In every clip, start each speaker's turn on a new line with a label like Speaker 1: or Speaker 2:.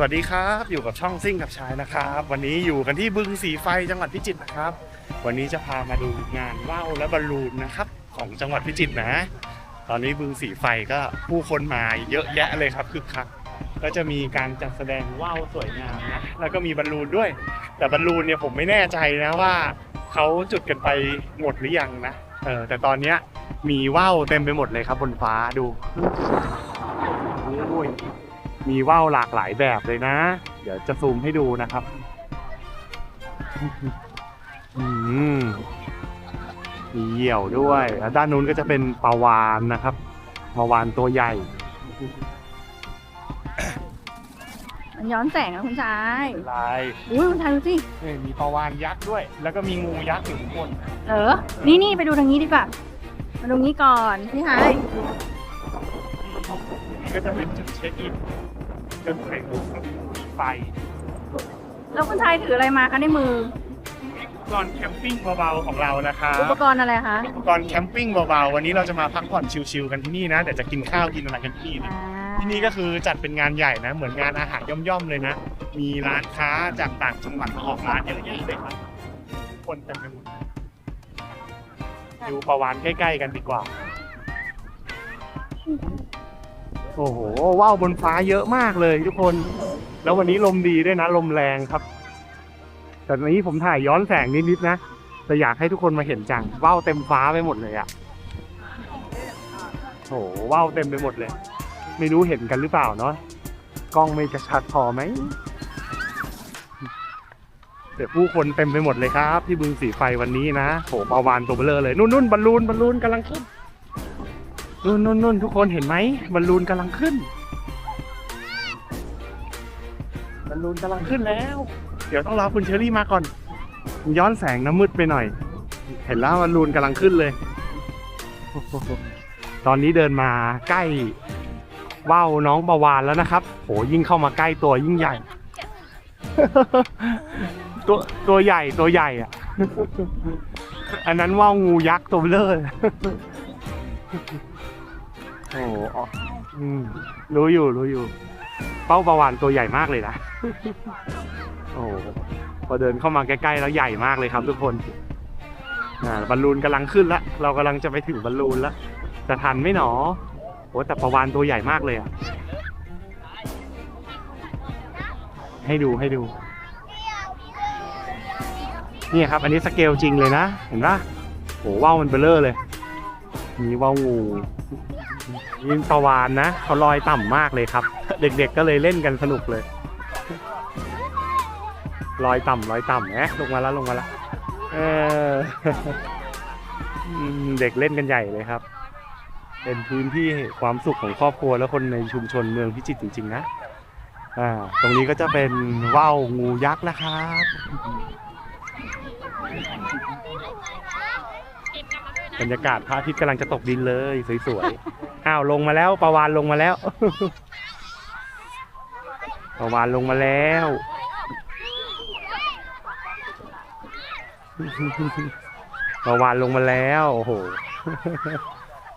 Speaker 1: สวัสดีครับ อยู่กับช่องซิ่งกับชายนะครับ วันนี้อยู่กันที่บึงสีไฟจังหวัดพิจิตรนะครับ วันนี้จะพามาดูงานว่าวและบอลลูนนะครับ ของจังหวัดพิจิตรนะ ตอนนี้บึงสีไฟก็ผู้คนมาเยอะแยะเลยครับคึกคักก็จะมีการจัดแสดงว่าวสวยงามนะแล้วก็มีบอลลูนด้วย แต่บอลลูนเนี่ยผมไม่แน่ใจนะว่าเขาจุดกันไปหมดหรือยังนะเออแต่ตอนเนี้ยมีว่าวเต็มไปหมดเลยครับบนฟ้าดูโอ้ย มีว่าวหลากหลายแบบเลยนะ เดี๋ยวจะซูมให้ดูนะครับ อืมมีเหยี่ยวด้วยแล้วด้านนู้นก็จะเป็นปลาวานนะครับปลาวานตัวใหญ่
Speaker 2: มันย้อนแสงนะคุณชาย
Speaker 1: ลาย
Speaker 2: อุ้ยคุณชายดูสิ
Speaker 1: เอ้ยมีปลาวานยักษ์ด้วย แล้วก็มีงูยักษ์อยู่ข้างบน
Speaker 2: เออ นี่นี่ไปดูทางนี้ดีกว่า มาตรงนี้ก่อนพี่ชาย
Speaker 1: นี่ก็จะเป็นจุดเช็คอิน จนถ่ายรูปกับมีไฟ
Speaker 2: แล้วคุณชายถืออะไรมาคะในมือ
Speaker 1: อุปกรณ์แคมปิ้งเบาๆของเรานะครับ
Speaker 2: อุปกรณ์อะไรคะ
Speaker 1: อุปกรณ์แคมปิ้งเบาๆวันนี้เราจะมาพักผ่อนชิลๆกันที่นี่นะเดี๋ยวจะกินข้าวกินอะไรกันที่นี่นะ
Speaker 2: อ่า
Speaker 1: ที่นี่ก็คือจัดเป็นงานใหญ่นะ เหมือนงานอาหารย่อมๆเลยนะ มีร้านค้าจากต่างจังหวัดมาออกร้านเยอะแยะเลยครับ คนเต็มไปหมดดูประวานใกล้ๆกันดีกว่า โอ้โหว่าวบนฟ้าเยอะมากเลยทุกคน แล้ววันนี้ลมดีด้วยนะ ลมแรงครับ แต่ตอนนี้ผมถ่ายย้อนแสงนิดๆนะ แต่อยากให้ทุกคนมาเห็นจังว่าวเต็มฟ้าไปหมดเลยอะโอ้โหว่าวเต็มไปหมดเลย ไม่รู้เห็นกันหรือเปล่าเนาะกล้องไม่กระชัดพอไหมเดี๋ยวผู้คนเต็มไปหมดเลยครับ ที่บึงสีไฟวันนี้นะโหปลาวานตัวเบลอเลยนู่นนู่นบอลลูนบอลลูนกำลังขึ้น นู่นนู่นนู่นทุกคนเห็นไหมบอลลูนกำลังขึ้นบอลลูนกำลังขึ้นแล้ว เดี๋ยวต้องรอคุณเชอรี่มาก่อน ย้อนแสงน้ำมืดไปหน่อย เห็นแล้วบอลลูนกำลังขึ้นเลย ตอนนี้เดินมาใกล้ว่าวน้องประวานแล้วนะครับโหยิ่งเข้ามาใกล้ตัวยิ่งใหญ่ ตัวตัวใหญ่ตัวใหญ่อะ อันนั้นว่าวงูยักษ์ตัวเบลอเลยโอ้โหอ๋ออืมรู้อยู่รู้อยู่ เป้าประวานตัวใหญ่มากเลยนะ โอ้โหพอเดินเข้ามาใกล้ๆแล้วใหญ่มากเลยครับทุกคนอ่าบอลลูนกำลังขึ้นแล้วเรากำลังจะไปถึงบอลลูนแล้วจะทันไหมหนอโอ้แต่ประวานตัวใหญ่มากเลยอะ ให้ดูให้ดูนี่ครับ อันนี้สเกลจริงเลยนะ เห็นปะโหว่าวมันเบลเลอร์เลย มีว่าวงู ยิงประวานนะเขาลอยต่ำมากเลยครับ เด็กๆก็เลยเล่นกันสนุกเลย ลอยต่ำลอยต่ำแอะลงมาแล้วลงมาแล้วเออเด็กเล่นกันใหญ่เลยครับ เป็นพื้นที่ความสุขของครอบครัวและคนในชุมชนเมืองพิจิตรจริง ๆ นะอ่าตรงนี้ก็จะเป็นว่าวงูยักษ์นะครับ บรรยากาศพระอาทิตย์กำลังจะตกดินเลยสวยๆ อ้าวลงมาแล้วประวานลงมาแล้วประวานลงมาแล้วประวานลงมาแล้วโอ้โห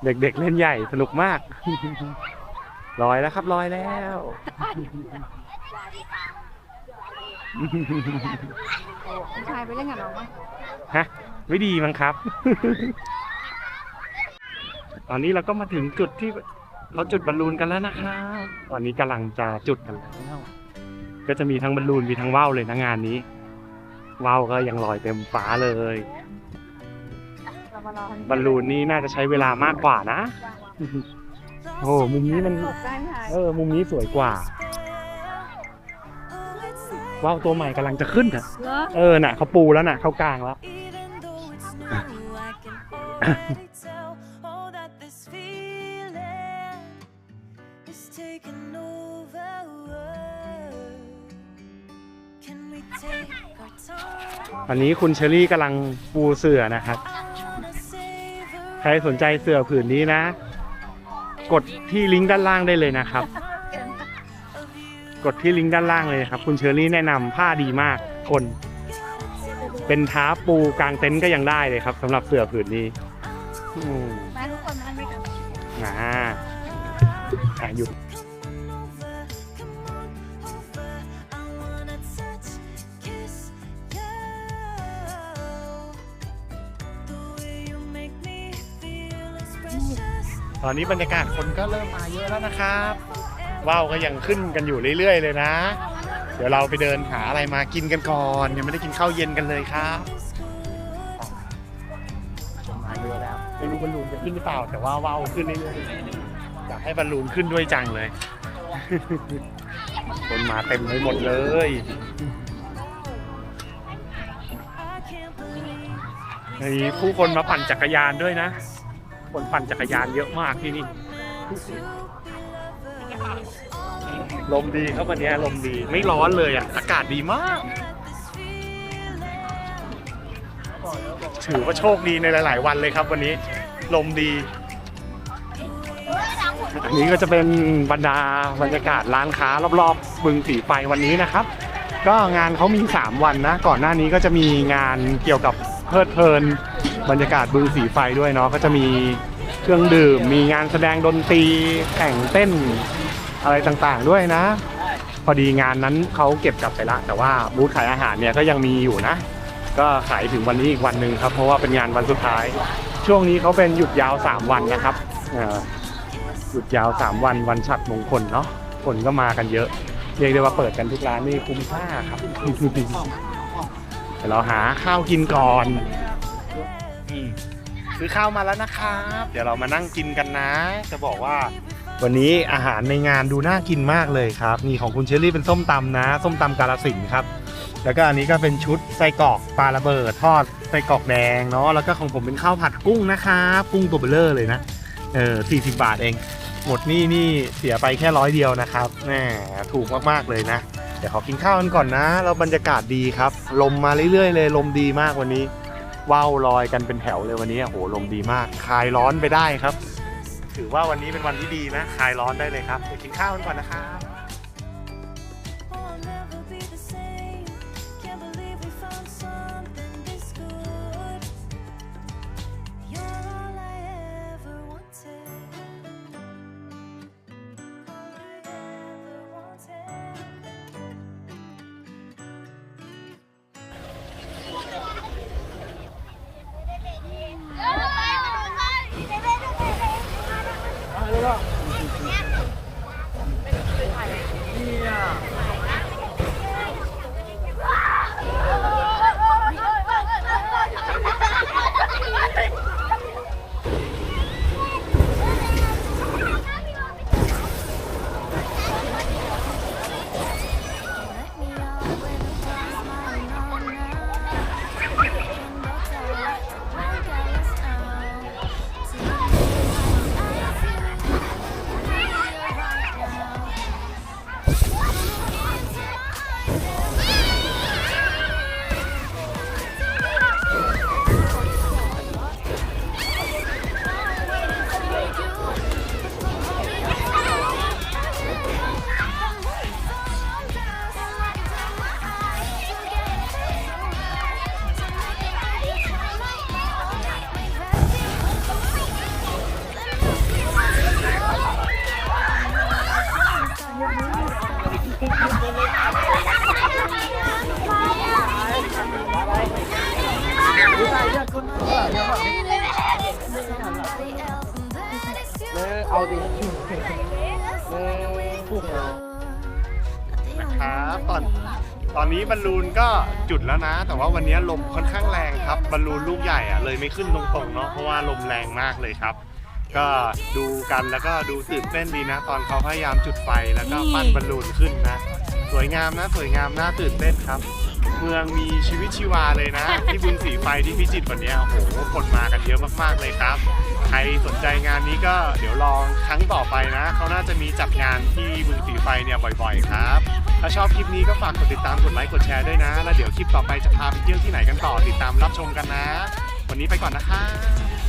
Speaker 1: เด็กๆเล่นใหญ่สนุกมากลอยแล้วครับลอยแล้ว
Speaker 2: คุณชายไปเล่นกับน้องมั้ง
Speaker 1: ฮะ ไม่ดีมั้งครับ ตอนนี้เราก็มาถึงจุดที่เราจุดบอลลูนกันแล้วนะครับตอนนี้กำลังจะจุดกันแล้ว ก็จะมีทั้งบอลลูนมีทั้งว่าวเลยนะงานนี้ว่าวก็ยังลอยเต็มฟ้าเลย
Speaker 2: เรามารอ
Speaker 1: บอลลูนนี่น่าจะใช้เวลามากกว่านะ โอ้มุมนี้มัน
Speaker 2: ตกได้ไหมชาย
Speaker 1: เออมุมนี้สวยกว่าว่าวตัวใหม่กำลังจะขึ้นอะ
Speaker 2: เหรอ
Speaker 1: เออน่ะเขาปูแล้วน่ะเข้ากลางแล้ว
Speaker 3: is taking over. Can we take our time?
Speaker 1: วันนี้คุณเชอรี่กำลังปูเสื่อนะครับ
Speaker 3: I wanna savor
Speaker 1: ใครสนใจเสื่อผืนนี้นะ กดที่ลิงก์ด้านล่างได้เลยนะครับ
Speaker 3: of you.
Speaker 1: กดที่ลิงก์ด้านล่างเลยครับ คุณเชอรี่แนะนำผ้าดีมากคน เป็นท้าปูกลางเต็นท์ก็ยังได้เลยครับสำหรับเสื่อผืนนี้อืม
Speaker 2: แม่ทุกคนมานั่งด้วยกัน
Speaker 1: อ่า หา
Speaker 3: อยู่
Speaker 1: ตอนนี้บรรยากาศคนก็เริ่มมาเยอะแล้วนะครับว่าวก็ยังขึ้นกันอยู่เรื่อยๆ เลยนะ เดี๋ยวเราไปเดินหาอะไรมากินกันก่อน ยังไม่ได้กินข้าวเย็นกันเลยครับมาเยอะแล้วไม่รู้บอลลูนจะขึ้นหรือเปล่า แต่ว่าว่าวขึ้นเรื่อยๆ อยากให้บอลลูนขึ้นด้วยจังเลย คนมาเต็มไปหมดเลย
Speaker 3: I can't believe
Speaker 1: มีผู้คนมาปั่นจักรยานด้วยนะ คนปั่นจักรยานเยอะมากที่นี่ ลมดีครับวันนี้ลมดี ไม่ร้อนเลยอะ อากาศดีมาก ถือว่าโชคดีในหลาย ๆ วันเลยครับวันนี้ ลมดี อันนี้ก็จะเป็นบรรดาบรรยากาศร้านค้ารอบๆบึงสีไฟวันนี้นะครับ ก็งานเขามี 3 วันนะ ก่อนหน้านี้ก็จะมีงานเกี่ยวกับเพลิดเพลิน บรรยากาศบึงสีไฟด้วยเนาะก็จะมีเครื่องดื่ม มีงานแสดงดนตรีแข่งเต้นอะไรต่างๆด้วยนะ พอดีงานนั้นเขาเก็บกลับไปละ แต่ว่าบูธขายอาหารเนี่ยก็ยังมีอยู่นะ ก็ขายถึงวันนี้อีกวันหนึ่งครับ เพราะว่าเป็นงานวันสุดท้าย ช่วงนี้เขาเป็นหยุดยาว 3 วันนะครับเอ่อ หยุดยาว 3 วันวันฉัดมงคลเนาะคนก็มากันเยอะ เรียกได้ว่าเปิดกันทุกร้านนี่คุ้มค่าครับเดี๋ยวเราหาข้าวกินก่อนซื้อข้าวมาแล้วนะครับ เดี๋ยวเรามานั่งกินกันนะ จะบอกว่า วันนี้อาหารในงานดูน่ากินมากเลยครับนี่ของคุณเชอรี่เป็นส้มตำนะ ส้มตำกาลสินครับ แล้วก็อันนี้ก็เป็นชุดไส้กรอกปลาระเบิดทอดไส้กรอกแดงเนาะแล้วก็ของผมเป็นข้าวผัดกุ้งนะครับ กุ้งตัวเบลเลอร์เลยนะ เออ40บาทเอง หมดนี่นี่เสียไปแค่ร้อยเดียวนะครับแหมถูกมากๆเลยนะ เดี๋ยวขอกินข้าวกันก่อนนะ แล้วบรรยากาศดีครับ ลมมาเรื่อยๆเลย ลมดีมากวันนี้ ว่าวลอยกันเป็นแถวเลยวันนี้โอ้โหลมดีมาก คลายร้อนไปได้ครับ ถือว่าวันนี้เป็นวันที่ดีนะ คลายร้อนได้เลยครับ ไปกินข้าวกันก่อนนะครับ ตอนตอนนี้บอลลูนก็จุดแล้วนะ แต่ว่าวันนี้ลมค่อนข้างแรงครับบอลลูนลูกใหญ่อะเลยไม่ขึ้นตรงๆเนาะเพราะว่าลมแรงมากเลยครับ ก็ดูกันแล้วก็ดูตื่นเต้นดีนะ ตอนเขาพยายามจุดไฟแล้วก็ปั้นบอลลูนขึ้นนะ สวยงามนะสวยงามน่าตื่นเต้นครับ เมืองมีชีวิตชีวาเลยนะ ที่บึงสีไฟที่พิจิตรวันนี้โอ้โหคนมากันเยอะมากๆเลยครับใคร สนใจงานนี้ก็เดี๋ยวลองครั้งต่อไปนะ เขาน่าจะมีจัดงานที่บึงสีไฟเนี่ยบ่อย ๆ ครับ ถ้าชอบคลิปนี้ก็ฝากกดติดตามกดไลค์กดแชร์ด้วยนะ แล้วเดี๋ยวคลิปต่อไปจะพาไปเที่ยวที่ไหนกันต่อติดตามรับชมกันนะ วันนี้ไปก่อนนะครับ